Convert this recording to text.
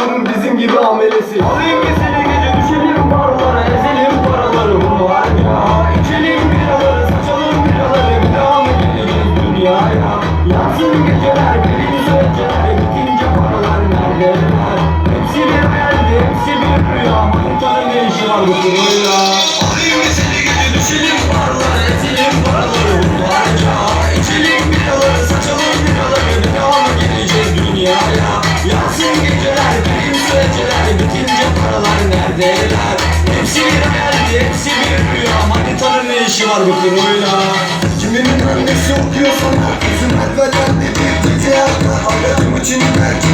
Vurur bizim gibi amelesi. Alayım mesele gece düşelim barlara Ezelim paraları var ya İçelim biraları saçalım biraları mı geleceğiz dünyaya Yansın geceler Bitince paralar neredeler Hepsi bir hayaldi hepsi bir rüya. Manitanın ne işi var bu kuruyla Devler Hepsi bir hayaldi hepsi bir rüya. Manitanın ne işi var bu kuruyla Kiminin annesi okuyor sana Üzüm evvelen bir gece arka Ağladım için belki